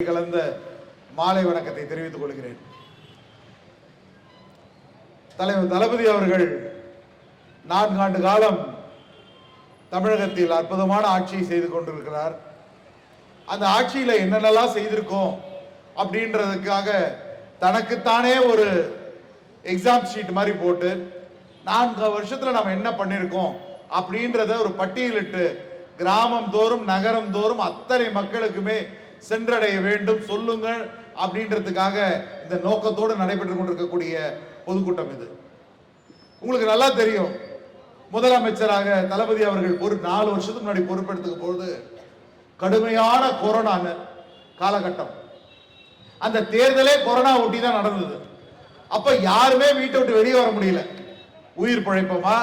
கலந்த மாலை வணக்கத்தை தெரிவித்துக் கொள்கிறேன். தலைவர் தளபதி அவர்கள் நான்காண்டு காலம் தமிழகத்தில் அற்புதமான ஆட்சியை செய்து கொண்டிருக்கிறார். அந்த ஆட்சியில் என்னென்னலாம் செய்திருக்கோம் அப்படின்றதுக்காக தனக்குத்தானே ஒரு எக்ஸாம் ஷீட் மாதிரி போட்டு நான்கு வருஷத்தில் நம்ம என்ன பண்ணியிருக்கோம் அப்படின்றத ஒரு பட்டியலிட்டு கிராமம் தோறும் நகரம் தோறும் அத்தனை மக்களுக்குமே சென்றடைய வேண்டும் சொல்லுங்கள் அப்படின்றதுக்காக இந்த நோக்கத்தோடு நடைபெற்று கொண்டிருக்கக்கூடிய பொதுக்கூட்டம் இது. உங்களுக்கு நல்லா தெரியும் முதலமைச்சராக தளபதி அவர்கள் ஒரு நாலு வருஷத்துக்கு முன்னாடி பொறுப்பெடுத்துக்கும் பொழுது கடுமையான கொரோனா காலகட்டம். அந்த தேர்தலே கொரோனா ஒட்டி தான் நடந்தது. அப்ப யாருமே வீட்டை விட்டு வெளியே வர முடியல. உயிர் பிழைப்போமா?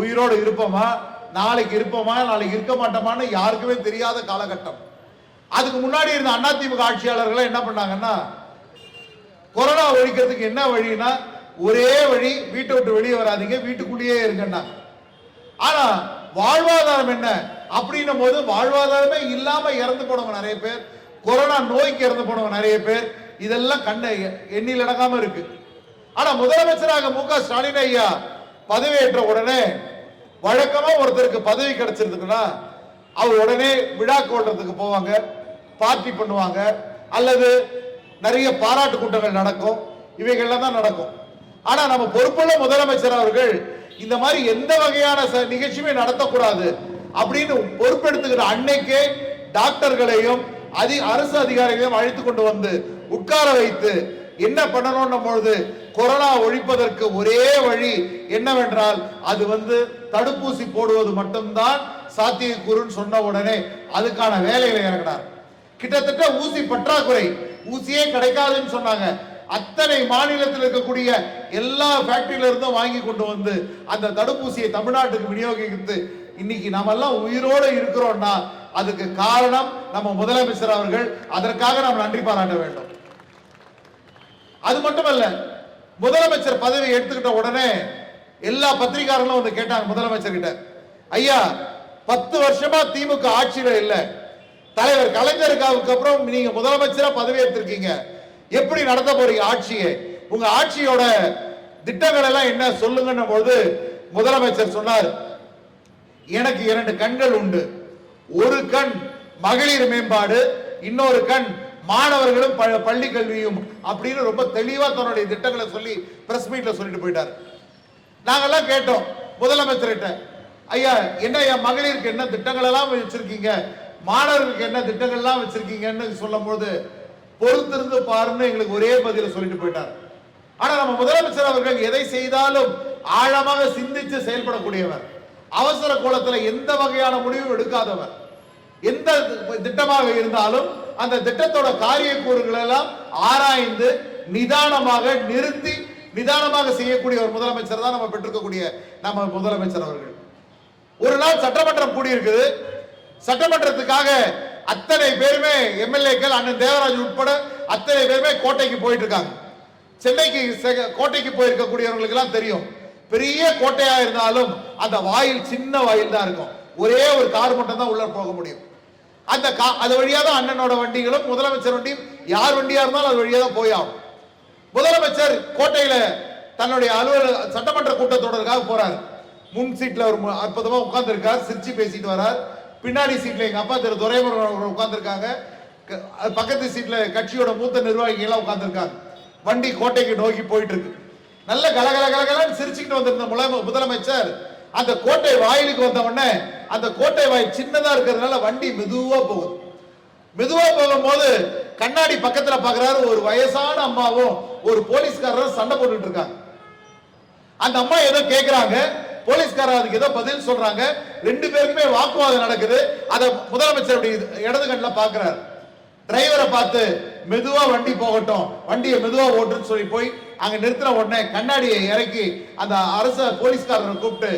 உயிரோடு இருப்போமா? நாளைக்கு இருப்போமா? நாளைக்கு இருக்க மாட்டோமான்னு யாருக்குமே தெரியாத காலகட்டம். அதுக்கு முன்னாடி இருந்த அதிமுக ஆட்சியாளர்கள் என்ன பண்ணாங்கன்னா கொரோனா ஒழிக்கிறதுக்கு என்ன வழினா ஒரே வழி வீட்டை விட்டு வெளியே வராதீங்க வீட்டுக்குள்ளேயே இருங்கன்னாங்க ஆனா வாழ்வாதாரம் என்ன? அப்படின்னும் போது வாழ்வாதாரமே இல்லாம இறந்து போனவங்க நிறைய பேர் கொரோனா நோய்க்கு இறந்து போனவங்க நிறைய பேர் இதெல்லாம் கண்ட எண்ணில் அடங்காம இருக்கு. ஆனா முதலமைச்சராக மு க ஸ்டாலின் ஐயா பதவியேற்ற உடனே வழக்கமா ஒருத்தருக்கு பதவி கிடைச்சிருக்குன்னா அவர் உடனே விழா கோட்டத்துக்கு போவாங்க. பார்ட்டி பண்ணுவாங்க அல்லது நிறைய பாராட்டு கூட்டங்கள் நடக்கும். இவைகள்லாம் தான் நடக்கும். ஆனா நம்ம பொறுப்புள்ள முதலமைச்சர் அவர்கள் இந்த மாதிரி எந்த வகையான ச- நிகழ்ச்சியுமே நடத்தக்கூடாது அப்படின்னு பொறுப்பெடுத்துக்கிற அன்னைக்கே டாக்டர்களையும் அதி அரசு அதிகாரிகளையும் அழைத்து கொண்டு வந்து உட்கார வைத்து என்ன பண்ணணும் பொழுது கொரோனா ஒழிப்பதற்கு ஒரே வழி என்னவென்றால் அது வந்து தடுப்பூசி போடுவது மட்டும்தான் சாத்தியக்கூறுன்னு சொன்ன உடனே அதுக்கான வேலைகளை இறங்கினார் கிட்டத்தட்ட ஊசி பற்றாக்குறை. ஊசியே கிடைக்காதுன்னு சொன்னாங்க. அத்தனை மாநிலத்தில் இருக்கக்கூடிய எல்லா ஃபேக்டரியில இருந்தும் வாங்கி கொண்டு வந்து அந்த தடுப்பூசியை தமிழ்நாட்டுக்கு விநியோகித்து இன்னைக்கு நம்ம எல்லாம் உயிரோடு இருக்கிறோம்னா அதுக்கு காரணம் நம்ம முதலமைச்சர் அவர்கள். அதற்காக நாம் நன்றி பாராட்ட வேண்டும். அது மட்டுமல்ல முதலமைச்சர் பதவி எடுத்துக்கிட்ட உடனே எல்லா பத்திரிகாரங்களும் வந்து கேட்டாங்க முதலமைச்சர் கிட்ட ஐயா பத்து வருஷமா திமுக ஆட்சியில இல்லை. தலைவர் கலைஞருக்காவுக்கு அப்புறம் நீங்க முதலமைச்சரா பதவி எப்படி நடத்த போறீங்க ஆட்சியை? உங்க ஆட்சியோட திட்டங்கள் எல்லாம் என்ன? சொல்லுங்கன்ன பொழுது முதலமைச்சர் சொன்னார் எனக்கு இரண்டு கண்கள் உண்டு. ஒரு கண் மகளிர் மேம்பாடு இன்னொரு கண் மாணவர்களும் ப- பள்ளி கல்வியும் அப்படின்னு ரொம்ப தெளிவா தன்னுடைய திட்டங்களை சொல்லி பிரஸ் மீட்ல சொல்லிட்டு போயிட்டார். நாங்கெல்லாம் கேட்டோம் முதலமைச்சர்கிட்ட ஐயா என்ன ஐயா மகளிருக்கு என்ன திட்டங்கள் எல்லாம் வச்சிருக்கீங்க? மாணவர்களுக்கு என்ன திட்டங்கள் எல்லாம் வச்சிருக்கீங்கன்னு சொல்லும்போது பொறுத்திருந்து பாருன்னு எங்களுக்கு ஒரே பதில சொல்லிட்டு போயிட்டார். ஆனா நம்ம முதலமைச்சர் அவர்கள் எதை செய்தாலும் ஆழமாக சிந்தித்து செயல்படக்கூடியவர். அவசர கோலத்தில் எந்த வகையான முடிவும் எடுக்காதவர். எந்த திட்டமாக இருந்தாலும் அந்த திட்டத்தோட காரியக்கூறுகள் எல்லாம் ஆராய்ந்து நிதானமாக நிறுத்தி நிதானமாக செய்யக்கூடிய ஒரு முதலமைச்சர் தான் நம்ம பெற்றிருக்கக்கூடிய நம்ம முதலமைச்சர் அவர்கள். ஒரு நாள் சட்டமன்றம் கூடியிருக்குது. சட்டமன்றத்துக்காக அத்தனை பேருமே எம்எல்ஏக்கள் அண்ணன் தேவராஜ் உட்பட அத்தனை பேருமே கோட்டைக்கு போயிட்டு இருக்காங்க சென்னைக்கு கோட்டைக்கு போயிருக்கக்கூடியவங்களுக்கு எல்லாம் தெரியும். பெரிய கோட்டையா இருந்தாலும் அந்த வாயில் சின்ன வாயில் தான் இருக்கும். ஒரே ஒரு கார் மட்டும் தான் உள்ள போக முடியும். அந்த கா அது வழியா தான் அண்ணனோட வண்டிகளும் முதலமைச்சர் வண்டியும் யார் வண்டியா இருந்தாலும் அது வழியா தான் போய் ஆகும். முதலமைச்சர் கோட்டையில தன்னுடைய அலுவலக சட்டமன்ற கூட்டத்தொடருக்காக போறாரு. முன் சீட்ல ஒரு அற்புதமா உட்கார்ந்து இருக்கார் சிரிச்சு பேசிட்டு வரார் பின்னாடி சீட்ல எங்க அப்பா திரு துரைமுருகன் உட்கார்ந்துருக்காங்க. பக்கத்து சீட்ல கட்சியோட மூத்த நிர்வாகிகள் எல்லாம் உட்கார்ந்துருக்காங்க. வண்டி கோட்டைக்கு நோக்கி போயிட்டு இருக்கு நல்ல கலகல கலகலன்னு சிரிச்சுக்கிட்டு வந்திருந்த முல- முதலமைச்சர் அந்த கோட்டை வாயிலுக்கு வந்த உடனே அந்த கோட்டை வாயில் சின்னதா இருக்கிறதுனால வண்டி மெதுவா போகுது. மெதுவா போகும்போது கண்ணாடி பக்கத்துல பாக்குறாரு ஒரு வயசான அம்மாவும் ஒரு போலீஸ்காரரும் சண்டை போட்டுட்டு இருக்காங்க. அந்த அம்மா ஏதோ கேக்குறாங்க. போலீஸ்காரர் அதுக்கு ஏதோ பதில் சொல்றாங்க. ரெண்டு பேருக்குமே வாக்குவாதம் நடக்குது. அதை முதலமைச்சர் அப்படி இடது கண்ணில் பாக்குறாரு. டிரைவரை பார்த்து மெதுவா வண்டி போகட்டும். வண்டியை மெதுவா ஓட்டுன்னு சொல்லி போய் அங்க நிறுத்தின உடனே கண்ணாடியை இறக்கி அந்த அரச போலீஸ்காரரை கூப்பிட்டு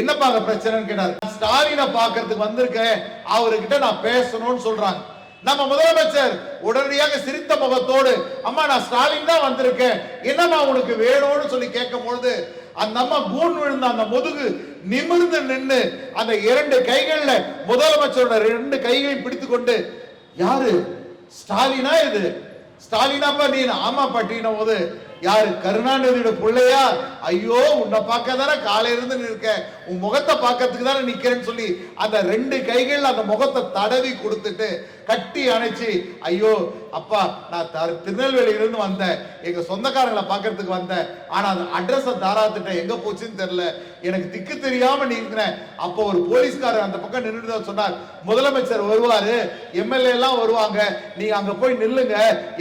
என்னப்பா அங்க பிரச்சனைன்னு கேட்டார். ஸ்டாலினை பாக்குறதுக்கு வந்திருக்கேன். அவர்கிட்ட நான் பேசணும்னு சொல்றாங்க. நம்ம முதலமைச்சர் உடனடியாக சிரித்த முகத்தோடு அம்மா நான் ஸ்டாலின் தான் வந்திருக்கேன். என்னம்மா உனக்கு வேணும்னு சொல்லி கேட்கும் பொழுது அந்த அம்மா கூண் விழுந்த அந்த முதுகு நிமிர்ந்து நின்று அந்த இரண்டு கைகள்ல முதலமைச்சரோட ரெண்டு கைகளையும் பிடித்து கொண்டு யாரு? ஸ்டாலினா இது? ஸ்டாலினாப்பா நீ ஆமா பட்டின போது யாரு கருணாநிதியோட பிள்ளையா? ஐயோ உன்னை பார்க்க தானே காலையில இருந்து நிற்க உன் முகத்தை பார்க்கறதுக்கு தானே நிக்கிறேன்னு சொல்லி அந்த ரெண்டு கைகள் அந்த முகத்தை தடவி கொடுத்துட்டு கட்டி அணைச்சு ஐயோ அப்பா நான் திருநெல்வேலியிலிருந்து வந்தேன். எங்க சொந்தக்காரங்களை பார்க்கறதுக்கு வந்தேன். ஆனா அந்த அட்ரஸை தாராத்துட்டேன் எங்க போச்சுன்னு தெரியல. எனக்கு திக்கு தெரியாம நிற்கிறேன் அப்போ ஒரு போலீஸ்காரர் அந்த பக்கம் நின்றுட்டு சொன்னார். முதலமைச்சர் வருவாரு. எம்எல்ஏ எல்லாம் வருவாங்க. நீங்க அங்க போய் நில்லுங்க.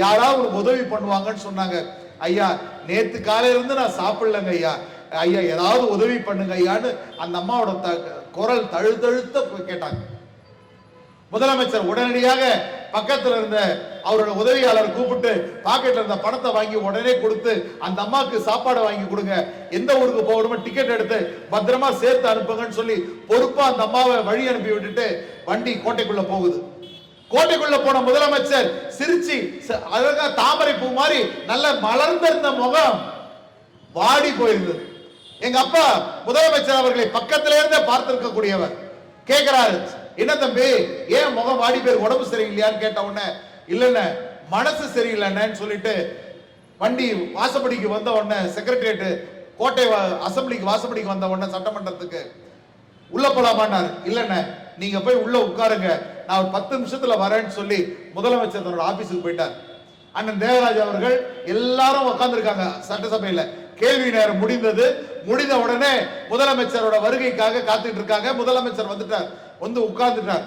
யாராவது உதவி பண்ணுவாங்கன்னு சொன்னாங்க. ஐயா நேத்து காலையில இருந்து நான் சாப்பிடலங்க ஐயா. ஐயா ஏதாவது உதவி பண்ணுங்க ஐயான்னு அந்த அம்மாவோட த- குரல் தழுதழுத்த கேட்டாங்க. முதலமைச்சர் உடனடியாக பக்கத்துல இருந்த அவரோட உதவியாளர் கூப்பிட்டு பாக்கெட்ல இருந்த பணத்தை வாங்கி உடனே கொடுத்து அந்த அம்மாவுக்கு சாப்பாடு வாங்கி கொடுங்க. எந்த ஊருக்கு போகணுமோ டிக்கெட் எடுத்து பத்திரமா சேர்த்து அனுப்புங்கன்னு சொல்லி பொறுப்பா அந்த அம்மாவை வழி அனுப்பி விட்டுட்டு வண்டி கோட்டைக்குள்ள போகுது. கோட்டைக்குள்ள போன முதலமைச்சர் சிரிச்சு ச- அழகா தாமரை பூ மாதிரி நல்ல மலர்ந்திருந்த முகம் வாடி போயிருந்தது. எங்க அப்பா முதலமைச்சர் அவர்களை பக்கத்திலே இருந்தே பார்த்திருக்க கூடியவர் கேக்குறாரு என்ன தம்பி ஏன் முகம் வாடி பேர் உடம்பு சரியில்லையான்னு கேட்ட உடனே இல்லைண்ண மனசு சரியில்லைன்னு சொல்லிட்டு வண்டி வாசப்படிக்கு வந்த உடனே செக்ரட்டரியேட்டு கோட்டை அசம்பிளிக்கு அசெம்பிளிக்கு வாசப்படிக்கு வந்த உடனே சட்டமன்றத்துக்கு உள்ள போலாமான்னாரு. இல்லைண்ணே நீங்க போய் உள்ள உட்காருங்க நான் ஒரு பத்து நிமிஷத்துல வரேன்னு சொல்லி முதலமைச்சர் தன்னோட ஆபீஸுக்கு போயிட்டார். அண்ணன் தேவராஜ் அவர்கள் எல்லாரும் உட்கார்ந்துருக்காங்க சட்டசபையில. கேள்வி நேரம் முடிந்தது. முடிந்த உடனே முதலமைச்சரோட வருகைக்காக காத்துட்டு இருக்காங்க. முதலமைச்சர் வந்துட்டார். வந்து உட்கார்ந்துட்டார்.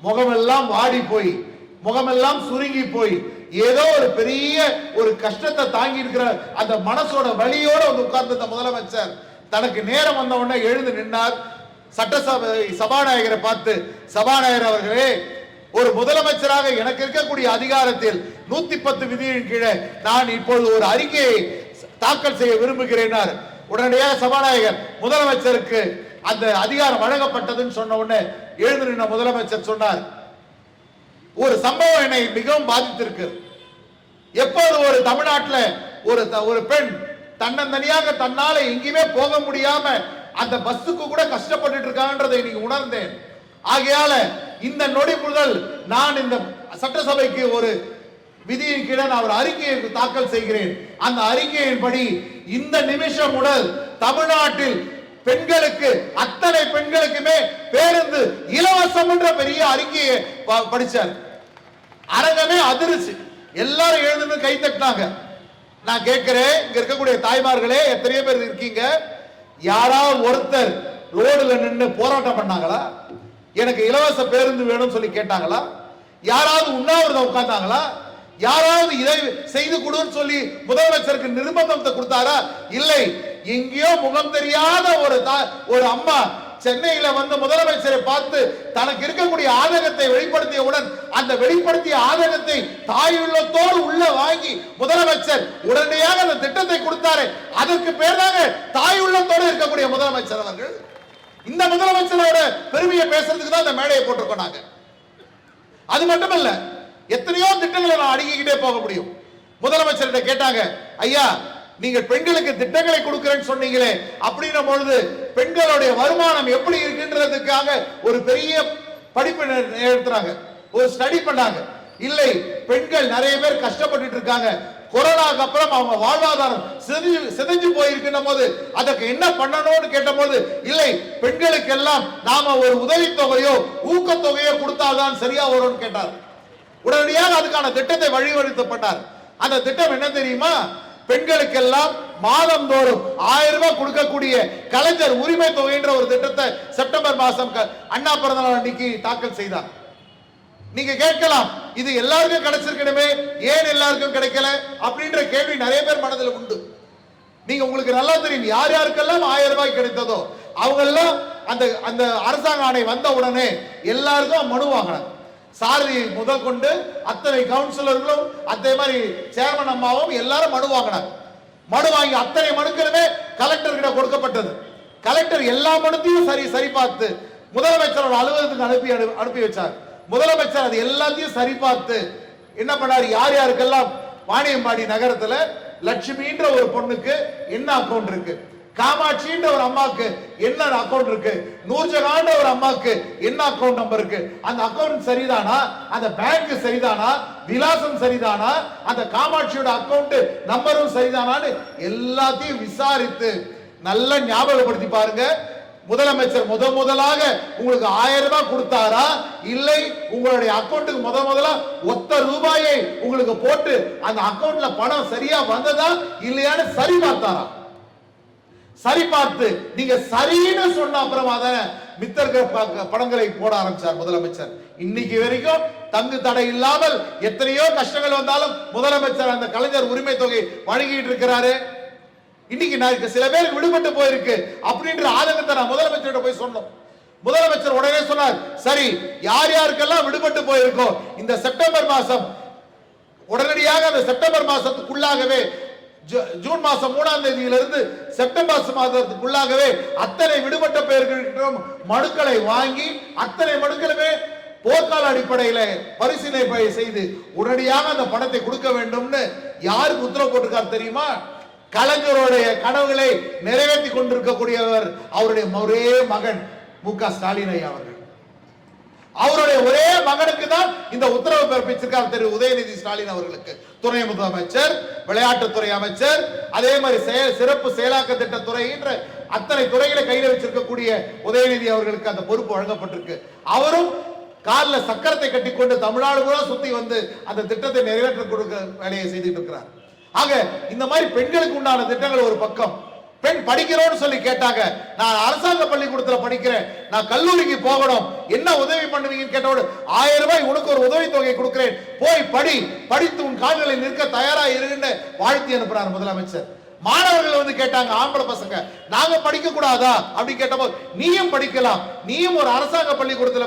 முகமெல்லாம் வாடி போய் முகமெல்லாம் சுருங்கி போய் ஏதோ ஒரு பெரிய ஒரு கஷ்டத்தை தாங்கி இருக்கிற அந்த மனசோட வழியோட வந்து உட்கார்ந்து முதலமைச்சர். தனக்கு நேரம் வந்த உடனே எழுந்து நின்னார். சட்டசபை சபாநாயகரை பார்த்து சபாநாயகர் அவர்களே ஒரு முதலமைச்சராக எனக்கு இருக்கக்கூடிய அதிகாரத்தில் நூத்தி பத்து விதியின் கீழே நான் இப்பொழுது ஒரு அறிக்கையை தாக்கல் செய்ய விரும்புகிறேனார். உடனடியாக சபாநாயகர் முதலமைச்சருக்கு அந்த அதிகாரம் வழங்கப்பட்டதுன்னு சொன்ன உடனே எழுந்து நின்ற முதலமைச்சர் சொன்னார். ஒரு சம்பவம் என்னை மிகவும் பாதித்திருக்கு. எப்போது ஒரு தமிழ்நாட்டில் ஒரு த- ஒரு பெண் தன்னந்தனியாக தன்னால எங்கேயுமே போக முடியாம அந்த பஸ்ஸுக்கு கூட கஷ்டப்பட்டு இருக்கான்றதை நீங்க உணர்ந்தேன். ஆகையால இந்த நொடி முதல் நான் இந்த சட்டசபைக்கு ஒரு விதியின் கீழே நான் ஒரு அறிக்கையை தாக்கல் செய்கிறேன். அந்த அறிக்கையின்படி இந்த நிமிஷம் முதல் தமிழ்நாட்டில் பெண்களுக்கு அத்தனை பெண்களுக்குமே பேருந்து இலவசம் என்ற பெரிய அறிக்கையை ப- படிச்சார். அரங்கமே அதிர்ச்சி. எல்லாரும் எழுந்து கை தட்டினாங்க. நான் கேட்கிறேன் இங்க இருக்கக்கூடிய தாய்மார்களே எத்தனையோ பேர் இருக்கீங்க. யாராவது ஒருத்தர் ரோடுல நின்று போராட்டம் பண்ணாங்களா? எனக்கு இலவச பேருந்து வேணும்னு சொல்லி கேட்டாங்களா? யாராவது உண்ணாவிரதம் உட்கார்ந்தாங்களா? யாராவது இதை செய்து கொடுன்னு சொல்லி முதலமைச்சருக்கு நிர்பந்தத்தை கொடுத்தாரா? இல்லை. எங்கேயோ முகம் தெரியாத ஒரு தா- ஒரு அம்மா சென்னையில வந்து முதலமைச்சரை பார்த்து தனக்கு இருக்கக்கூடிய ஆதகத்தை வெளிப்படுத்தியவுடன் அந்த வெளிப்படுத்திய ஆதகத்தை தாயுள்ளத்தோடு உள்ள வாங்கி முதலமைச்சர் உடனடியாக அந்த திட்டத்தை கொடுத்தாரு. அதற்கு பேர் தாங்க தாயுள்ளத்தோடு இருக்கக்கூடிய முதலமைச்சர் அவர்கள் இந்த முதலமைச்சரோட பெருமையை பேசுறதுக்கு தான் அந்த மேடையை போட்டிருக்கோம் நாங்க. அது மட்டுமல்ல எத்தனையோ திட்டங்களை நான் அடுக்கிக்கிட்டே போக முடியும். முதலமைச்சர்கிட்ட கேட்டாங்க ஐயா நீங்க பெண்களுக்கு திட்டங்களை கொடுக்கிறேன்னு சொன்னீங்களே அப்படின்னும் பொழுது பெண்களுடைய வருமானம் எப்படி இருக்குன்றதுக்காக ஒரு பெரிய படிப்பு நே- நடத்துறாங்க ஒரு ஸ்டடி பண்ணாங்க இல்லை பெண்கள் நிறைய பேர் கஷ்டப்பட்டுட்டு இருக்காங்க. கொரோனாக்கு அப்புறம் அவங்க வாழ்வாதாரம் சிதைஞ்சு சிதைஞ்சு போயிருக்கின்ற போது அதற்கு என்ன பண்ணணும்னு கேட்டபோது இல்லை பெண்களுக்கு எல்லாம் நாம ஒரு உதவித்தொகையோ ஊக்கத்தொகையோ கொடுத்தால்தான் சரியா வரும்னு கேட்டார். உடனடியாக அதுக்கான திட்டத்தை வழிவகுத்தப்பட்டார் அந்த திட்டம் என்ன தெரியுமா? பெண்களுக்கெல்லாம் மாதந்தோறும் ஆயிரம் ரூபாய் கொடுக்கக்கூடிய கலைஞர் உரிமை தொகைன்ற ஒரு திட்டத்தை செப்டம்பர் மாசம் அண்ணா பிறந்த நாள் அன்னைக்கு தாக்கல் செய்தார். நீங்க கேட்கலாம் இது எல்லாருக்கும் கிடைச்சிருக்கணுமே ஏன் எல்லாருக்கும் கிடைக்கல அப்படின்ற கேள்வி நிறைய பேர் மனதில் உண்டு. நீங்க உங்களுக்கு நல்லா தெரியும் யார் யாருக்கெல்லாம் ஆயிரம் ரூபாய் கிடைத்ததோ அவங்க எல்லாம் அந்த அந்த அரசாங்க ஆணை வந்த உடனே எல்லாருக்கும் மனு வாங்கினாங்க. சாரதி முதல் கொண்டு அத்தனை கவுன்சிலர்களும் அதே மாதிரி சேர்மன் அம்மாவும் எல்லாரும் மனு வாங்கினாங்க. மனு வாங்கி அத்தனை மனுக்களுமே கலெக்டர் கிட்ட கொடுக்கப்பட்டது. கலெக்டர் எல்லா மனுத்தையும் சரி சரி பார்த்து முதலமைச்சரோட அலுவலகத்துக்கு அனுப்பி அனு- அனுப்பி வச்சார். முதலமைச்சர் அது எல்லாத்தையும் சரி பார்த்து என்ன பண்ணாரு? யார் யாருக்கெல்லாம்? வாணியம்பாடி நகரத்துல லட்சுமின்ற ஒரு பொண்ணுக்கு என்ன அக்கௌண்ட் இருக்கு? காமாட்சின்ற ஒரு அம்மாக்கு என்ன அக்கௌண்ட் இருக்கு? நூர்ஜகான்ற ஒரு அம்மாக்கு என்ன அக்கௌண்ட் நம்பர் இருக்கு? அந்த அக்கௌண்ட் சரிதானா? அந்த பேங்க் சரிதானா? விலாசம் சரிதானா? அந்த காமாட்சியோட அக்கௌண்ட் நம்பரும் சரிதானான்னு எல்லாத்தையும் விசாரித்து நல்லா ஞாபகப்படுத்தி பாருங்க. முதலமைச்சர் முத முதலாக உங்களுக்கு ஆயிரம் ரூபாய் கொடுத்தாரா? இல்லை உங்களுடைய அக்கௌண்ட்டுக்கு முத முதலா ஒத்த ரூபாயை உங்களுக்கு போட்டு அந்த அக்கௌண்ட்ல பணம் சரியா வந்ததா? இல்லையான்னு சரி பார்த்தாரா? சரி பார்த்து நீங்க சரின்னு சொன்ன அப்புறமா தானே மித்தர்கள் படங்களை போட ஆரம்பிச்சார் முதலமைச்சர். இன்னைக்கு வரைக்கும் தங்கு தடை இல்லாமல் எத்தனையோ கஷ்டங்கள் வந்தாலும் முதலமைச்சர் அந்த கலைஞர் உரிமை தொகை வழங்கிட்டு இருக்கிறாரு. இன்னைக்கு நான் சில பேருக்கு விடுபட்டு போயிருக்கு அப்படின்ற ஆதங்கத்தை நான் முதலமைச்சர்கிட்ட போய் சொன்னோம். முதலமைச்சர் உடனே சொன்னார் சரி யார் யாருக்கெல்லாம் விடுபட்டு போயிருக்கோ இந்த செப்டம்பர் மாசம் உடனடியாக அந்த செப்டம்பர் மாசத்துக்குள்ளாகவே ஜூன் மாசம் மூணாம் தேதியிலிருந்து செப்டம்பர் மாதத்துக்குள்ளாகவே அத்தனை விடுபட்ட பெயர்களிடம் மனுக்களை வாங்கி அத்தனை மனுக்களுமே போர்க்கால அடிப்படையில பரிசீலனை செய்து உடனடியாக அந்த பணத்தை கொடுக்க வேண்டும்னு யாருக்கு உத்தரவு போட்டிருக்கார் தெரியுமா? கலைஞருடைய கனவுகளை நிறைவேற்றி கொண்டிருக்கக்கூடியவர் அவருடைய ஒரே மகன் மு க ஸ்டாலின் ஐயா அவர்கள். அவருடைய ஒரே மகனுக்கு தான் இந்த உத்தரவு பிறப்பிச்சிருக்கார் திரு. உதயநிதி ஸ்டாலின் அவர்களுக்கு. துணை முதலமைச்சர் விளையாட்டுத்துறை அமைச்சர் அதே மாதிரி செயல் சிறப்பு செயலாக்க திட்டத்துறை என்ற அத்தனை துறைகளை கையில் வச்சிருக்கக்கூடிய உதயநிதி அவர்களுக்கு அந்த பொறுப்பு வழங்கப்பட்டிருக்கு. அவரும் கால்ல சக்கரத்தை கட்டிக்கொண்டு தமிழ்நாடு கூட சுத்தி வந்து அந்த திட்டத்தை நிறைவேற்ற கொடுக்க வேலையை செய்துட்டு இருக்கிறார். ஆக இந்த மாதிரி பெண்களுக்கு உண்டான திட்டங்கள் ஒரு பக்கம். பெண் படிக்கிறோம்னு சொல்லி கேட்டாங்க. நான் அரசாங்க பள்ளிக்கூடத்துல படிக்கிறேன். நான் கல்லூரிக்கு போகணும். என்ன உதவி பண்ணுவீங்கன்னு கேட்டோடு ஆயிரம் ரூபாய் உனக்கு ஒரு உதவி தொகை கொடுக்கிறேன். போய் படி. படித்து உன் கால்களில் நிற்க தயாரா இருக்குன்னு வாழ்த்தி அனுப்புறாரு முதலமைச்சர். மாணவர்கள் வந்து கேட்டாங்க ஆம்பளை பசங்க நாங்க படிக்க கூடாதா அப்படி கேட்டபோது நீயும் படிக்கலாம். நீயும் ஒரு அரசாங்க பள்ளிக்கூடத்துல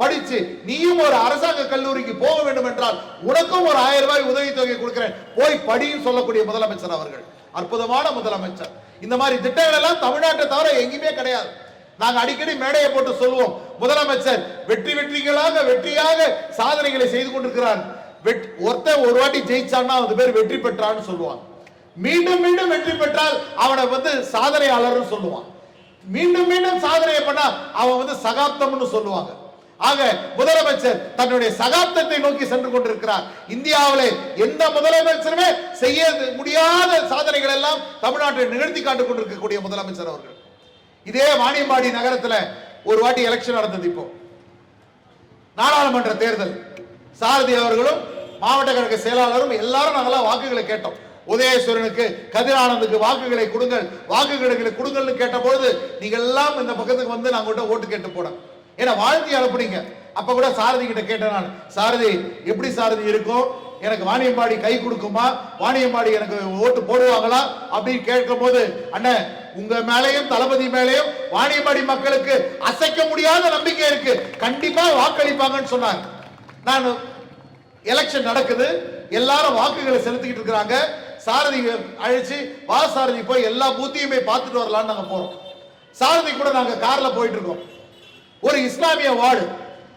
படிச்சு நீயும் ஒரு அரசாங்க கல்லூரிக்கு போக வேண்டும் என்றால் உனக்கும் ஒரு ஆயிரம் ரூபாய் உதவித்தொகை கொடுக்கிறேன். போய் படின்னு சொல்லக்கூடிய முதலமைச்சர் அவர்கள். அற்புதமான முதலமைச்சர். இந்த மாதிரி திட்டங்கள் எல்லாம் தமிழ்நாட்டை தவிர எங்கேயுமே கிடையாது. நாங்க அடிக்கடி மேடையை போட்டு சொல்லுவோம் முதலமைச்சர் வெற்றி வெற்றிகளாக வெற்றியாக சாதனைகளை செய்து கொண்டிருக்கிறார். வெட்- ஒருத்தன் ஒரு வாட்டி ஜெயிச்சான்னா அது பேர் வெற்றி பெற்றான்னு சொல்லுவான் மீண்டும் மீண்டும் வெற்றி பெற்றால் அவனை வந்து சாதனையாளர்னு சொல்லுவான் மீண்டும் மீண்டும் சாதனையை பண்ணா அவன் வந்து சகாப்தம்னு சொல்லுவாங்க. ஆக முதலமைச்சர் தன்னுடைய சகாப்தத்தை நோக்கி சென்று கொண்டிருக்கிறார். இந்தியாவில் எந்த முதலமைச்சருமே செய்ய முடியாத சாதனைகள் எல்லாம் தமிழ்நாட்டில் நிகழ்த்தி காட்டுக் கொண்டிருக்கக்கூடிய முதலமைச்சர் அவர்கள். இதே வாணியம்பாடி நகரத்துல ஒரு வாட்டி எலெக்ஷன் நடந்தது இப்போ. நாடாளுமன்ற தேர்தல். சாரதி அவர்களும் மாவட்ட கழக செயலாளரும் எல்லாரும் நாங்களாம் வாக்குகளை கேட்டோம். உதயேஸ்வரனுக்கு கதிரானந்துக்கு வாக்குகளை கொடுங்கள் வாக்குகளை கொடுங்கள்னு கேட்ட பொழுது நீங்க எல்லாம் இந்த பக்கத்துக்கு வந்து நாங்கிட்ட ஓட்டு கேட்டு போனோம் ஏன்னா வாழ்த்தி அனுப்புனீங்க. அப்ப கூட சாரதி கிட்ட கேட்டேன் நான் சாரதி எப்படி சாரதி இருக்கும் எனக்கு வாணியம்பாடி கை கொடுக்குமா? வாணியம்பாடி எனக்கு ஓட்டு போடுவாங்களா? அப்படின்னு கேட்கும் போது அண்ணன் உங்க மேலையும் தளபதி மேலையும் வாணியம்பாடி மக்களுக்கு அசைக்க முடியாத நம்பிக்கை இருக்கு. கண்டிப்பா வாக்களிப்பாங்கன்னு சொன்னாங்க. நான் எலெக்ஷன் நடக்குது. எல்லாரும் வாக்குகளை செலுத்திக்கிட்டு இருக்கிறாங்க. சாரதி அழைச்சு வா சாரதி போய் எல்லா பூத்தியுமே பார்த்துட்டு வரலான்னு நாங்க போறோம். சாரதி கூட நாங்க கார்ல போயிட்டு இருக்கோம். ஒரு இஸ்லாமிய வார்டு.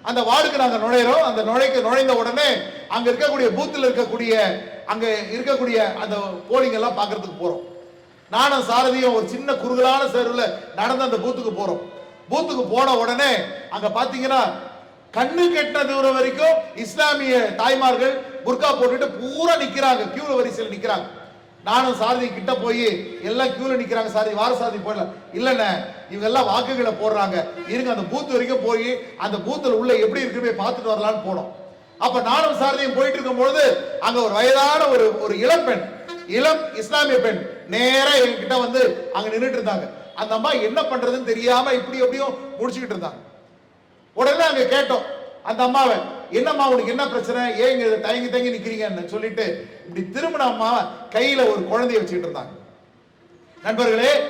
அந்த வார்டுக்கு நாங்க நுழையிறோம். அந்த நுழைக்க நுழைந்த உடனே அங்க இருக்கக்கூடிய பூத்தில் இருக்கக்கூடிய அங்க இருக்கக்கூடிய அந்த போலிங் எல்லாம் பார்க்கிறதுக்கு போறோம். நானும் சாரதியும் ஒரு சின்ன குறுகலான செருவில் நடந்து அந்த பூத்துக்கு போறோம். பூத்துக்கு போன உடனே அங்க பாத்தீங்கன்னா கண்ணு கெட்ட தூரம் வரைக்கும் இஸ்லாமிய தாய்மார்கள் புர்கா போட்டுட்டு பூரா நிக்கிறாங்க. கியூல வரிசையில் நிக்கிறாங்க. நானும் சாரதி கிட்ட போய் எல்லாம் கியூல நிக்கிறாங்க சாரதி வார சாரதி போடல. இல்லைண்ணே இவங்க எல்லாம் வாக்குகளை போடுறாங்க. இருங்க அந்த பூத் வரைக்கும் போய் அந்த பூத்துல உள்ள எப்படி இருக்குன்னு போய் பார்த்துட்டு வரலாம்னு போனோம். அப்ப நானும் சாரதியும் போயிட்டு இருக்கும் பொழுது அங்க ஒரு வயதான ஒரு ஒரு இளம் பெண் இளம் இஸ்லாமிய பெண் நேரா எங்ககிட்ட வந்து அங்க நின்றுட்டு இருந்தாங்க. அந்த அம்மா என்ன பண்றதுன்னு தெரியாம இப்படி எப்படியும் முடிச்சுக்கிட்டு இருந்தாங்க. உடனே அங்க கேட்டோம் அந்த அம்மாவை என்னம்மா உனக்கு என்ன பிரச்சனை? ஏன் இங்க தயங்கி தயங்கி நிக்கிறீங்கன்னு சொல்லிட்டு இப்படி திரும்பின அம்மா கையில ஒரு குழந்தைய வச்சுக்கிட்டு இருந்தாங்க. நண்பர்களே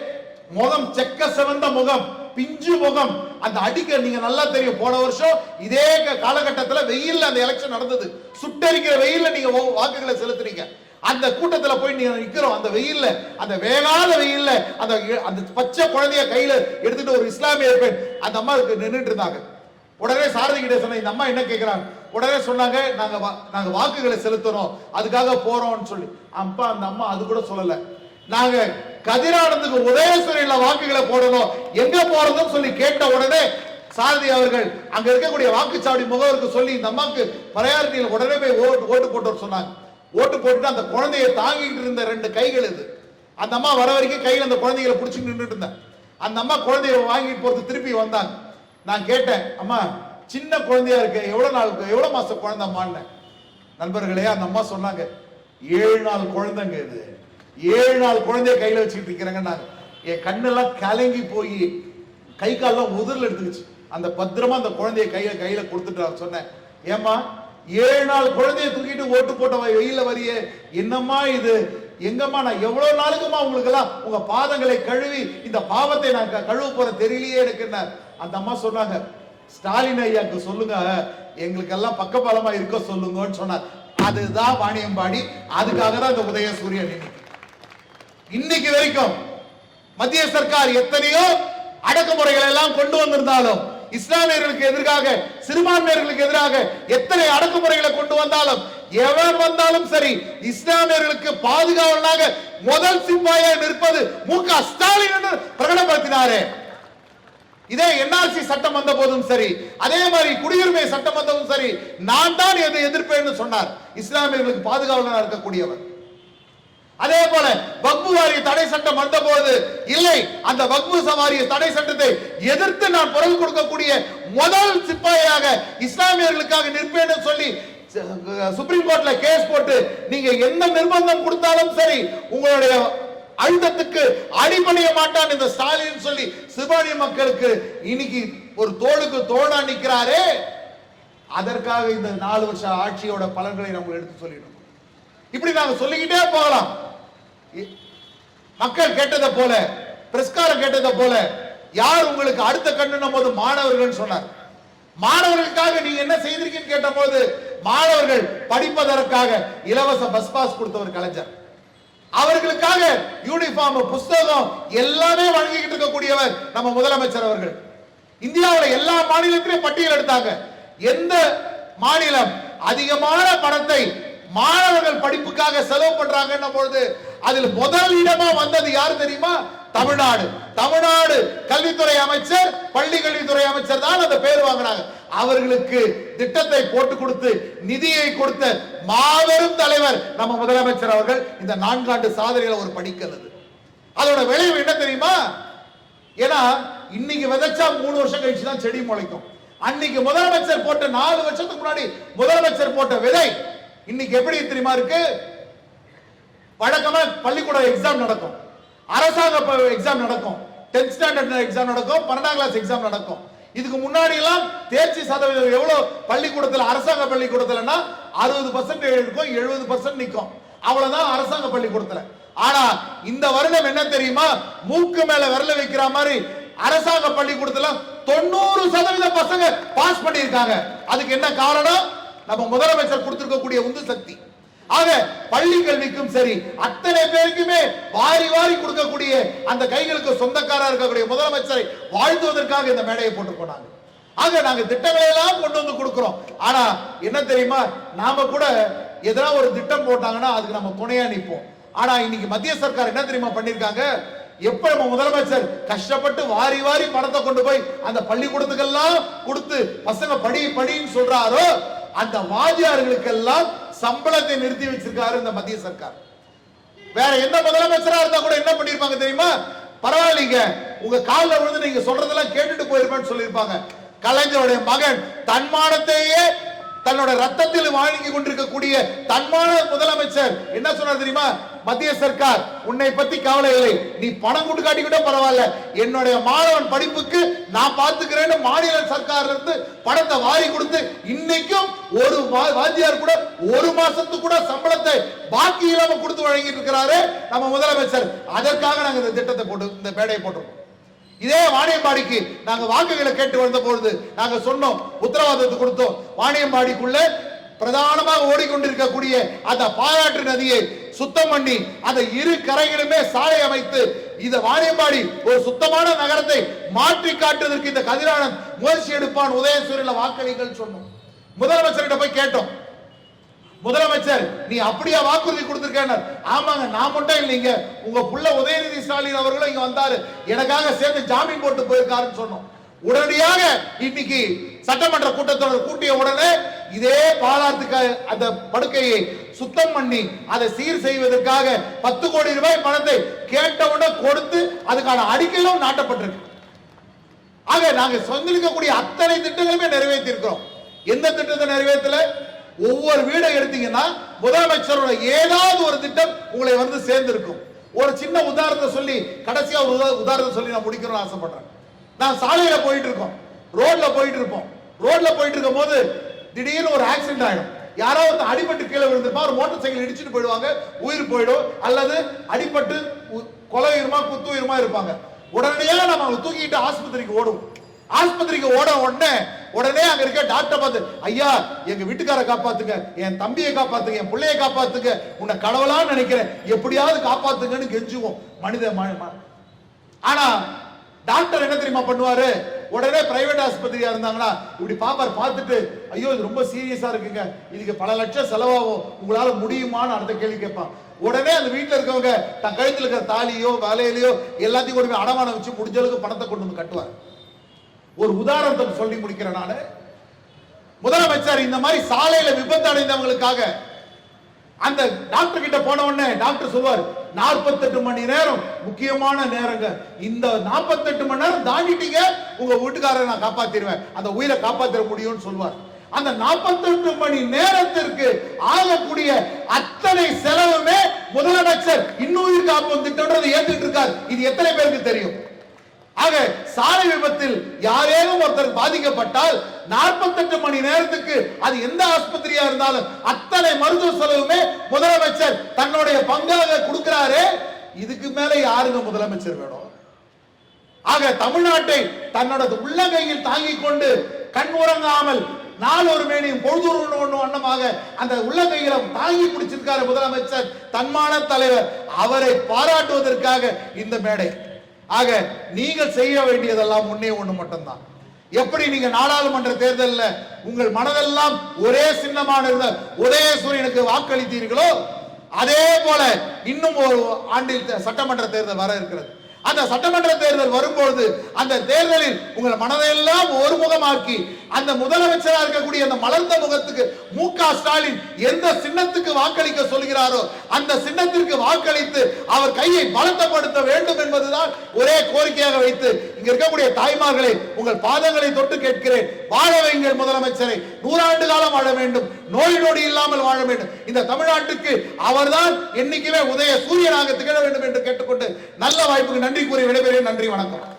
முகம் செக்க சிவந்த முகம் பிஞ்சு முகம். அந்த அடிக்க நீங்க நல்லா தெரியும். போன வருஷம் இதே க- காலகட்டத்துல வெயில்ல அந்த எலெக்ஷன் நடந்தது. சுட்டரிக்கிற வெயில்ல நீங்க வாக்குகளை செலுத்துறீங்க அந்த கூட்டத்துல போய் நீங்க நிக்கிறோம். அந்த வெயில்ல அந்த வேகாத வெயில்ல அந்த அந்த பச்சை குழந்தைய கையில எடுத்துட்டு ஒரு இஸ்லாமிய பெண் அந்த அம்மாவுக்கு நின்றுட்டு இருந்தாங்க. உடனே சாரதி கிட்ட சொன்ன இந்த அம்மா என்ன கேட்கிறாங்க உடனே சொன்னாங்க நாங்க வா- நாங்க வாக்குகளை செலுத்தணும் அதுக்காக போறோம்னு சொல்லி. அப்பா அந்த அம்மா அது கூட சொல்லல. நாங்க கதிரானந்துக்கு உதயசூரியன்ல வாக்குகளை போடணும். எங்க போறதுன்னு சொல்லி கேட்ட உடனே சாரதி அவர்கள் அங்க இருக்கக்கூடிய வாக்குச்சாவடி முகவருக்கு சொல்லி இந்த அம்மாக்கு பரையாரிட்டியில் உடனே போய் ஓட்டு ஓட்டு போட்டு சொன்னாங்க. ஓட்டு போட்டுட்டு அந்த குழந்தையை தாங்கிட்டு இருந்த ரெண்டு கைகள் இது. அந்த அம்மா வர வரைக்கும் கையில் அந்த குழந்தைகளை பிடிச்சி நின்றுட்டு இருந்தேன் அந்த அம்மா குழந்தைய வாங்கிட்டு போறது திருப்பி வந்தாங்க. நான் கேட்டேன் அம்மா சின்ன குழந்தையா இருக்கு எவ்வளவு நாள் எவ்வளவு மாசம் குழந்தை அம்மான்னு? நண்பர்களே அந்த அம்மா சொன்னாங்க ஏழு நாள் குழந்தைங்க இது. ஏழு நாள் குழந்தைய கையில வச்சுக்கிட்டு இருக்கிறாங்கன்னாங்க. என் கண்ணெல்லாம் கலங்கி போய் கை காலெல்லாம் உதிரில் எடுத்துக்கிச்சு. அந்த பத்திரமா அந்த குழந்தைய கையில கையில கொடுத்துட்டு சொன்னேன் ஏமா ஏழு நாள் குழந்தைய தூக்கிட்டு ஓட்டு போட்ட வெயில வரிய. என்னம்மா இது? எங்கம்மா நான் எவ்வளவு நாளுக்குமா உங்களுக்கு எல்லாம் உங்க பாதங்களை கழுவி இந்த பாவத்தை நான் க- கழுவ போற தெரியலையே எனக்கு என்ன அந்த அம்மா சொன்னாங்க ஸ்டாலின் ஐயாக்கு சொல்லுங்க. எங்களுக்கு எல்லாம் பக்கபலமா இருக்க சொல்லுங்கன்னு சொன்னார். அதுதான் வாணியம்பாடி அதுக்காக தான் இந்த உதய சூரியன் இன்னைக்கு வரைக்கும் மத்திய சர்க்கார் எத்தனையோ அடக்குமுறைகளை எல்லாம் கொண்டு வந்திருந்தாலும் இஸ்லாமியர்களுக்கு எதிராக சிறுபான்மையர்களுக்கு எதிராக எத்தனை அடக்குமுறைகளை கொண்டு வந்தாலும் எவன் வந்தாலும் சரி இஸ்லாமியர்களுக்கு பாதுகாவலனாக முதல் சிப்பாயா நிற்பது மு க ஸ்டாலின் என்று பிரகடனப்படுத்தினாரே. இதே என்ஆர்சி சட்டம் வந்த போதும் சரி அதே மாதிரி குடியுரிமை சட்டம் வந்ததும் சரி நான் தான் எதை எதிர்ப்பேன்னு சொன்னார். இஸ்லாமியர்களுக்கு பாதுகாவலனாக இருக்கக்கூடியவர். அதே போல வக்பு வாரிய தடை சட்டம் வந்தபோது இல்லை அந்த வக்பு சவாரிய தடை சட்டத்தை எதிர்த்து நான் குரல் கொடுக்கக்கூடிய முதல் சிப்பாயாக இஸ்லாமியர்களுக்காக நிற்பேன்னு சொல்லி சுப்ரீம் கோர்ட்ல கேஸ் போட்டு நீங்க எந்த நிர்பந்தம் கொடுத்தாலும் சரி உங்களுடைய அழுத்தத்துக்கு அடிபணிய மாட்டான் இந்த ஸ்டாலின் சொல்லி சிறுபான்மை மக்களுக்கு இன்னைக்கு ஒரு தோளுக்கு தோழா நிற்கிறாரே. அதற்காக இந்த நாலு வருஷ ஆட்சியோட பலன்களை நம்ம எடுத்து சொல்லிடணும். இப்படி நாங்க சொல்லிக்கிட்டே போகலாம். இ- மக்கள் கேட்டதை போல பிரஸ்காரம் கேட்டதை போல யார் உங்களுக்கு அடுத்த கண்ணுன்னும் போது மாணவர்கள் சொன்னார். மாணவர்களுக்காக நீங்க என்ன செய்திருக்கீங்கன்னு கேட்ட போது மாணவர்கள் படிப்பதற்காக இலவச பஸ் பாஸ் கொடுத்தவர் கலைஞர். அவர்களுக்காக யூனிஃபார்ம் புஸ்தகம் எல்லாமே வழங்கிக்கிட்டு இருக்கக்கூடியவர் நம்ம முதலமைச்சர் அவர்கள். இந்தியாவில் எல்லா மாநிலத்திலையும் பட்டியல் எடுத்தாங்க. எந்த மாநிலம் அதிகமான பணத்தை மாணவர்கள் படிப்புக்காக செலவு பண்றாங்கன்னும் பொழுது அதில் முதல் இடமா வந்தது யார் தெரியுமா? தமிழ்நாடு. தமிழ்நாடு கல்வித்துறை அமைச்சர் பள்ளி கல்வித்துறை அமைச்சர் தான் அந்த பேர் வாங்கினாங்க. அவர்களுக்கு திட்டத்தை போட்டு கொடுத்து நிதியை கொடுத்த மாபெரும் தலைவர் நம்ம முதலமைச்சர் அவர்கள் இந்த நான்காண்டு சாதனைகளை ஒரு படிக்கல் அது அதோட விளைவு என்ன தெரியுமா? ஏன்னா இன்னைக்கு விதைச்சா மூணு வருஷம் கழிச்சு தான் செடி முளைக்கும். அன்னைக்கு முதலமைச்சர் போட்ட நாலு வருஷத்துக்கு முன்னாடி முதலமைச்சர் போட்ட விதை இன்னைக்கு எப்படி தெரியுமா இருக்கு? வழக்கமா பள்ளிக்கூட எக்ஸாம் நடக்கும். அரசாங்க எக்ஸாம் நடக்கும். 10th ஸ்டாண்டர்ட் எக்ஸாம் நடக்கும். பன்னெண்டாம் கிளாஸ் எக்ஸாம் நடக்கும். இதுக்கு முன்னாடி எல்லாம் தேர்ச்சி சதவீதம் எவ்வளவு பள்ளிக்கூடத்தில் அரசாங்க பள்ளிக்கூடத்துலன்னா அறுபது பர்சன்ட் இருக்கும் எழுபது பர்சன்ட் நிற்கும். அவ்வளவுதான் அரசாங்க பள்ளிக்கூடத்துல. ஆனா இந்த வருடம் என்ன தெரியுமா? மூக்கு மேல விரல வைக்கிற மாதிரி அரசாங்க பள்ளிக்கூடத்துல தொண்ணூறு சதவீத பசங்க பாஸ் பண்ணியிருக்காங்க. அதுக்கு என்ன காரணம்? நம்ம முதலமைச்சர் கொடுத்திருக்கக்கூடிய உந்து சக்தி. ஆக பள்ளி கல்விக்கும் சரி அத்தனை பேருக்குமே வாரி வாரி கொடுக்கக்கூடிய அந்த கைகளுக்கு சொந்தக்காரா இருக்கக்கூடிய முதலமைச்சரை வாழ்த்துவதற்காக இந்த மேடையை போட்டு போனாங்க. ஆக நாங்க திட்டங்களை எல்லாம் கொண்டு வந்து கொடுக்கிறோம். ஆனா என்ன தெரியுமா? நாம கூட எதனா ஒரு திட்டம் போட்டாங்கன்னா அதுக்கு நம்ம துணையா நிற்போம். ஆனா இன்னைக்கு மத்திய சர்க்கார் என்ன தெரியுமா பண்ணிருக்காங்க? எப்ப நம்ம முதலமைச்சர் கஷ்டப்பட்டு வாரி வாரி பணத்தை கொண்டு போய் அந்த பள்ளிக்கூடத்துக்கெல்லாம் கொடுத்து பசங்க படி படின்னு சொல்றாரோ அந்த வாதியார்களுக்கெல்லாம் சம்பளத்தை நிறுத்தி வச்சிருக்காரு இந்த மத்திய சர்க்கார். வேற எந்த முதலமைச்சரா இருந்தா கூட என்ன பண்ணிருப்பாங்க தெரியுமா? பரவாயில்லைங்க. உங்க கால்ல விழுந்து நீங்க சொல்றதெல்லாம் கேட்டுட்டு போயிருப்பேன்னு சொல்லியிருப்பாங்க. கலைஞருடைய மகன் தன்மானத்தையே தன்னோட ரத்தத்தில் வாங்கி கொண்டிருக்கக்கூடிய தன்மான முதலமைச்சர். என்ன சொன்னார் தெரியுமா? மத்திய சர்க்கார் உன்னை பத்தி கவலை இல்லை. நீ பணம் கொண்டு காட்டிக்கிட்டே பரவாயில்ல. என்னுடைய மாணவன் படிப்புக்கு நான் பார்த்துக்கிறேன்னு மாநில சர்க்கார்ல இருந்து பணத்தை வாரி கொடுத்து இன்னைக்கும் ஒரு வாத்தியார் கூட ஒரு மாசத்துக்கு கூட சம்பளத்தை பாக்கி இல்லாம கொடுத்து வழங்கிட்டு இருக்கிறாரு நம்ம முதலமைச்சர். அதற்காக நாங்க இந்த திட்டத்தை போட்டு இந்த பேடையை போட்டிருக்கோம். இதே வாணியம்பாடிக்கு நாங்க வாக்குகளை கேட்டு வந்த பொழுது நாங்க சொன்னோம் உத்தரவாதத்தை கொடுத்தோம். வாணியம்பாடிக்குள்ள பிரதானமாக ஓடிக்கொண்டிருக்கக்கூடிய அந்த பாராட்டு நதியை சுத்தம் பண்ணி அந்த இரு கரைகளுமே சாலை அமைத்து இந்த வாணியம்பாடி ஒரு சுத்தமான நகரத்தை மாற்றி காட்டுவதற்கு இந்த கதிரானன் முயற்சி எடுப்பான் உதயசூரியில் வாக்களிகள் சொன்னோம். முதலமைச்சர்கிட்ட போய் கேட்டோம். முதலமைச்சர் நீ அப்படியா வாக்குறுதி கொடுத்திருக்கேன் ஆமாங்க நான் மட்டும் இல்லைங்க. உங்க புள்ள உதயநிதி ஸ்டாலின் அவர்களும் இங்க வந்தாரு. எனக்காக சேர்ந்து ஜாமீன் போட்டு போயிருக்காருன்னு சொன்னோம். உடனடியாக இன்னைக்கு சட்டமன்ற கூட்டத்தொடர் கூட்டிய உடனே இதே பாலாத்துக்கு அந்த படுக்கையை சுத்தம் பண்ணி அதை சீர் செய்வதற்காக பத்து கோடி ரூபாய் பணத்தை கேட்டவுடனே கொடுத்து அதுக்கான அறிக்கையிலும் நாட்டப்பட்டிருக்கு. ஆக நாங்க சொந்திருக்கக்கூடிய அத்தனை திட்டங்களுமே நிறைவேற்றி இருக்கிறோம் எந்த திட்டத்தை நிறைவேற்றல? ஒவ்வொரு வீடை எடுத்தீங்கன்னா முதலமைச்சரோட ஏதாவது ஒரு திட்டம் உங்களை வந்து சேர்ந்திருக்கும். ஒரு சின்ன உதாரணத்தை சொல்லி கடைசியா ஒரு உதாரணத்தை சொல்லி நான் முடிக்கணும்னு ஆசைப்படுறேன். நான் சாலையில போயிட்டு இருக்கோம். ரோட்ல போயிட்டு இருப்போம். ரோட்ல போயிட்டு இருக்கும் போது திடீர்னு ஒரு ஆக்சிடென்ட் ஆயிடும். யாரோ அடிபட்டு கீழே விழுந்திருப்பா ஒரு மோட்டார் சைக்கிள் இடிச்சிட்டு போயிடுவாங்க உயிர் போயிடும். அல்லது அடிபட்டு உ- கொலை உயிருமா குத்து உயிருமா இருப்பாங்க. உடனடியாக நம்ம அவங்க தூக்கிட்டு ஆஸ்பத்திரிக்கு ஓடுவோம். ஆஸ்பத்திரிக்கு ஓட உடனே உடனே அங்க இருக்க டாக்டர் பார்த்து ஐயா எங்க வீட்டுக்கார காப்பாத்துங்க என் தம்பியை காப்பாத்துங்க என் பிள்ளையை காப்பாத்துங்க உன்னை கடவுளா நினைக்கிறேன். எப்படியாவது காப்பாத்துங்கன்னு கெஞ்சுவோம். மனித ஆனா டாக்டர் என்ன தெரியுமா பண்ணுவாரு? உடனே பிரைவேட் ஆஸ்பத்திரியா இருந்தாங்கன்னா இப்படி பாப்பார் பார்த்துட்டு ஐயோ இது ரொம்ப சீரியஸா இருக்குங்க. இதுக்கு பல லட்சம் செலவாகும். உங்களால முடியுமான்னு அடுத்த கேள்வி கேட்பான். உடனே அந்த வீட்டுல இருக்கவங்க தன் கழுத்துல இருக்கிற தாலியோ வேலையிலையோ எல்லாத்தையும் கொண்டு போய் அடமானம் வச்சு முடிஞ்ச அளவுக்கு பணத்தை கொண்டு வந்து கட்டுவார். ஒரு உதாரணத்தை சொல்லி முடிக்கிறேன் நானு. முதலமைச்சர் இந்த மாதிரி சாலையில விபத்து அடைந்தவங்களுக்காக அந்த டாக்டர் கிட்ட போன உடனே டாக்டர் சொல்வார் 48 மணி நேரம் முக்கியமான நேரங்க. இந்த 48 மணி நேரம் தாண்டிட்டீங்க உங்க வீட்டுக்காரரை நான் காப்பாத்திடுவேன். அந்த உயிரை காப்பாத்திர முடியும்னு சொல்வார். அந்த 48 மணி நேரத்திற்கு ஆகக்கூடிய அத்தனை செலவுமே முதலமைச்சர் இன்னுயிர் காப்போம் திட்டம்ன்றது ஏத்துட்டு இருக்கார். இது எத்தனை பேருக்கு தெரியும்? ஆக சாலை விபத்தில் யாரேனும் ஒருத்தர் பாதிக்கப்பட்டால் 48 மணி நேரத்துக்கு அது எந்த ஆஸ்பத்திரியா இருந்தாலும் அத்தனை மருத்துவ செலவுமே முதலமைச்சர் தன்னுடைய பங்காக கொடுக்கிறாரே. இதுக்கு மேல யாருங்க முதலமைச்சர் வேணும்? ஆக தமிழ்நாட்டை தன்னோட உள்ளங்கையில் தாங்கிக் கொண்டு கண் உறங்காமல் நாள் ஒரு மேனியும் பொழுதுரு ஒண்ணு வண்ணமாக அந்த உள்ளங்கையில தாங்கி பிடிச்சிருக்காரு முதலமைச்சர் தன்மான தலைவர். அவரை பாராட்டுவதற்காக இந்த மேடை. ஆக நீங்கள் செய்ய வேண்டியதெல்லாம் ஒன்னே ஒண்ணு மட்டும்தான். எப்படி நீங்க நாடாளுமன்ற தேர்தலில் உங்கள் மனதெல்லாம் ஒரே சின்னமான இருந்த உதயசூரியனுக்கு வாக்களித்தீர்களோ? அதே போல இன்னும் ஒரு ஆண்டில் சட்டமன்ற தேர்தல் வர இருக்கிறது. அந்த சட்டமன்ற தேர்தல் வரும்பொழுது அந்த தேர்தலில் உங்கள் மனதையெல்லாம் ஒருமுகமாக்கி அந்த முதலமைச்சராக இருக்கக்கூடிய அந்த மலர்ந்த முகத்துக்கு மு ஸ்டாலின் எந்த சின்னத்துக்கு வாக்களிக்க சொல்கிறாரோ அந்த சின்னத்திற்கு வாக்களித்து அவர் கையை பலத்தப்படுத்த வேண்டும் என்பதுதான் ஒரே கோரிக்கையாக வைத்து இங்க இருக்கக்கூடிய தாய்மார்களை உங்கள் பாதங்களை தொட்டு கேட்கிறேன். வாழ வைங்கள் முதலமைச்சரை. நூறாண்டு காலம் வாழ வேண்டும். நோய் நொடி இல்லாமல் வாழ வேண்டும். இந்த தமிழ்நாட்டுக்கு அவர்தான் என்னைக்குமே உதய சூரியனாக திகழ வேண்டும் என்று கேட்டுக்கொண்டு நல்ல வாய்ப்புக்கு நன்றி கூறி விடைபெறுகிறேன். நன்றி வணக்கம்.